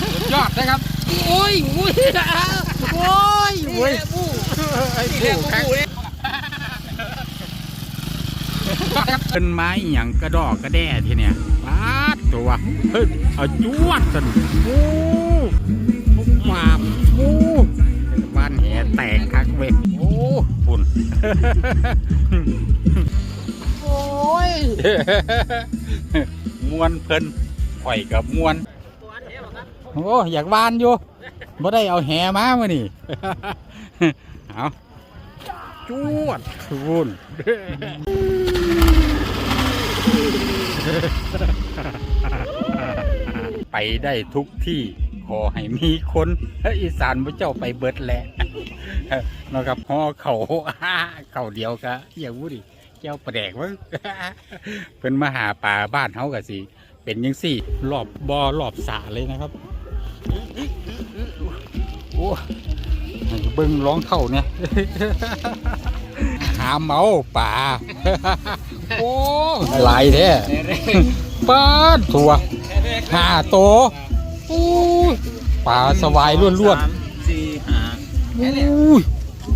สุดยอดนะครับ โอ้ยโอ้ยโอ้ยโอ้ยไอ้ผู้ครับเป็นไม้อหย่างกระดอกกระแด่ทีเนี่ยปาดตัวเฮ้ยเอาจวดสันโอ้มาโอ้บ้านแหแตกคักเว้ยโอ้ฝุ่นโอ้ยมวนเพิ่นข่อยกับมวน โอ้อยากวานอยู่บ่ได้เอาแหมามานี่ เอาจวดคุณไปได้ทุกที่ ขอให้มีคนอีสานพระเจ้าไปเบิดแหละนะครับห่อเขาเขาเดียวกะอย่าวูดิเจ้าประแดกวะเพิ่นมาหาป่าบ้านเฮากะสิ เป็นยังสี่รอบบอรอบสาเลยนะครับ โอ้ให้เบิ้งร้องเข้าเนี่ยหาเมาป่าโอ้หลายแท้ป้าดตัวห้าโตวโอ้ยป่าสวายล้วนสามสี่ห้าๆอุ้ย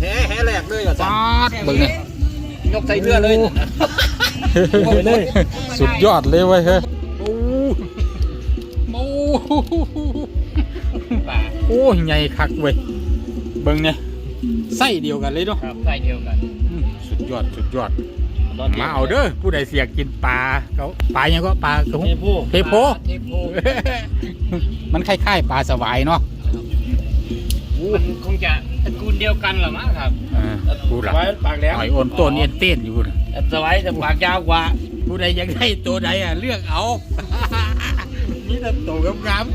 แห่แห่แหลกเลยเหรอจ๊ะป้าดเบิ้งเนี่ยยกใส่เรือเลยนะสุดยอดเลยเว้ยเฮ้ยโอ้โหโอ้ยใหญ่คักเว้ยเบิ่งเนี่ยไส้เดียวกันเลยเนาะครับใส่เดียวกันอืมสุดยอดสุดยอด มาเอาเด้อผู้ใดเสียกินปลาเขาปลายังก็ปลากระเทหุงโพเทโพ เทโพมันคล้ายๆปลาสวายเนาะมันคงจะตระกูลเดียวกันเหรอมั้งครับเออผู้หลักไว้ปากแหลมหอยโอนต้นเอ็นเต้นอยู่นะสไว้แต่ปากยาวกว่าผู้ใดอยากได้ตัวใดอะเลือกเอา นี่แต่ตัวงาม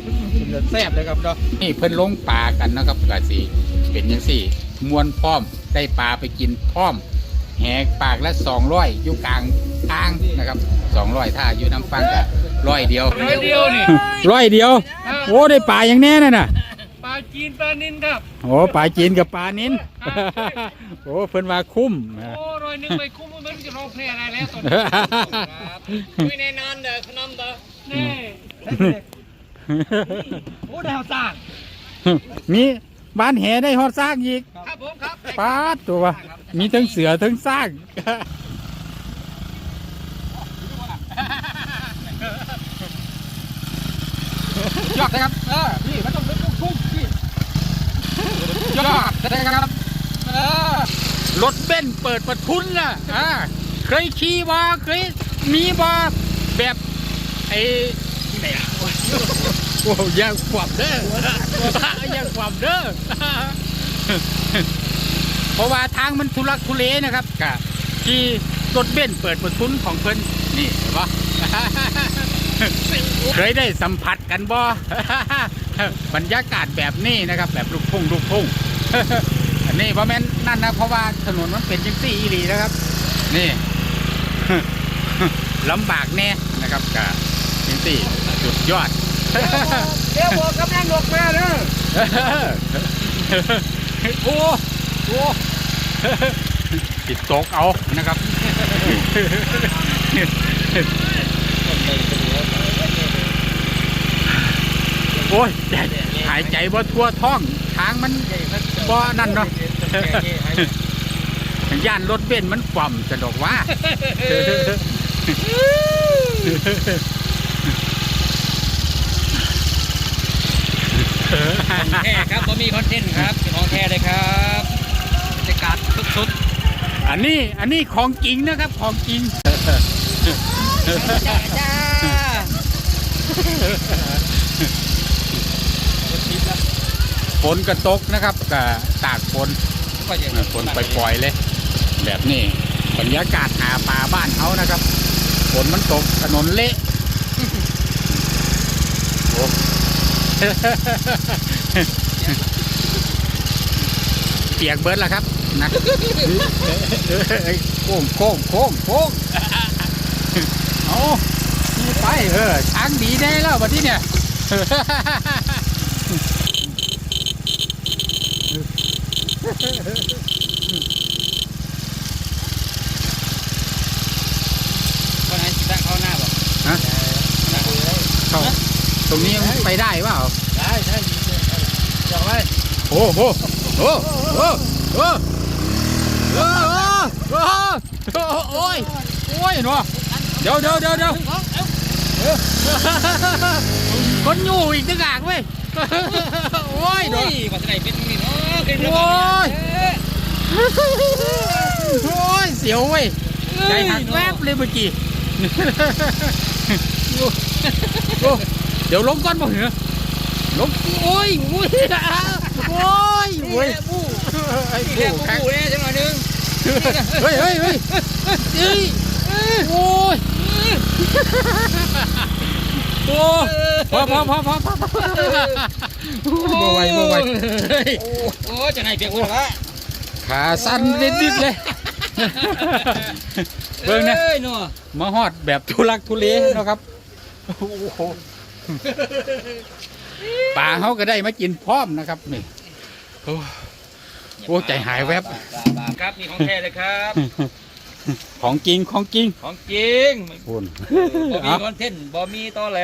ๆจะแซ่บเลยครับเนาะนี่เพิ่นลงปลากันนะครับกะสีเป็นยังสี่ มวนพร้อมได้ปลาไปกินพร้อม แหกปากละสองร้อยอยู่กลางทางนะครับสองร้อยถ้าอยู่น้ำฟังกะร้อยเดียวร้อยเดียวนี่ร้อยเดียว โอ้ได้ปลาอย่างแน่น่ะน่ะปลาจีนปลานินครับโอ้ปลาจีนกับปลานิ้นโอ้เพิ่นว่าคุ้มโอ้ร้อยหนึงไปคุ้มมั นจะร้องเพลงอะไรแล้วตอนนี้ไม่แน่นอนเด้อขนมเด้อนี่โอ้ดาวสร้างมีบ้านแหได้ฮอดซากอีกครับผมครับปาดตัวมีทั้งเสือทั้งซากยอดนะครับเออพี่มันต้องเป็นลูกทุ่งพี่ยอดนะครับเออรถเบนซ์เปิดประทุนล่ะอ่า เคยขี่บอเคยมีบอแบบไอ่ไหนอะโอ้ยยังขวบเด้อยังขวบเด้อเพราะว่าทางมันทุลักทุเลนะครับกะที่รถเบนซ์เปิดประทุนของเพิ่นนี่เห็นปะเคยได้สัมผัสกันบ่บรรยากาศแบบนี้นะครับ แบบลูกทุ่งลูกทุ่งอันนี้เพราะแม่นนั่นนะเพราะว่าถนนมันเป็นจังซี่อีหลีนะครับ นี่ ลำบากแน่นะครับกะจังซี่สุดยอดเดี๋ยวบอกกำลังหลกมาเด้อโอ้โอ้ติดตกเอานะครับโอ้ยหายใจบ่ทั่วท้องทางมันบ่นั่นเนาะ ย่านรถเบนซ์มันความสะดอกว่าแท้ครับผมมีคอนเทนต์ครับของแท้เลยครับบรรยากาศสุดอันนี้อันนี้ของจริงนะครับของจริงๆจ้าจ้าฝนกระตกนะครับกับตากฝนก็จะฝนปล่อยๆเลย แบบนี้บรรยากาศหาปลาบ้านเขานะครับฝนมันตกถนนเละโอ้เปียกเบิร์ดแล้วครับนะโค้งโค้งโค้งโค้งเอานี่ไปเออทางดีได้แล้ววันที่เนี่ย คนไหน ตรงนี้มันไปได้เปล่าได้ได้เดี๋ยวไว้โอ้โหโอ้โหโอ้โหโอ้โหโอ้โหโอ้ยโอ้ยหนูเดี๋ยวเดี๋ยวเดี๋ยวเดี๋ยวคนอยู่อีกต่างหากเว้ยโอ้ยหนูกว่าจะได้เป็นนี่เนาะเป็นโอ้ยโอ้ยเสียวเว้ยใจหักแวบเลยเมื่อกี้โอ้โอ้ เดี๋ยวลงก่อนบ่เหรอลงโอ้ยโอ้ยโอ้ยโอ้ยผู้ไอ้นี่ผู้แหละแข็งผู้เนี่ยจังหน่อยนึงเฮ้ยเฮ้ยเฮ้ยเฮ้ยโอ้ยโอ้พอพอพอพอพอพอบ่ไหวบ่ไหวโอ้จะไหนเปียกหัวละขาสั้นนิดๆเลยเบิ่งนะมาฮอดแบบทุลักทุเลนะครับโอ้โห ป่าเขาก็ได้มากินพร้อมนะครับนี่โอ้โอ้ใจหายแวบ ครับนี่ของแท้เลยครับ ของจริงของจริงของจริงคุณ บ่มีคอนเทนต์บ่มีตอแหล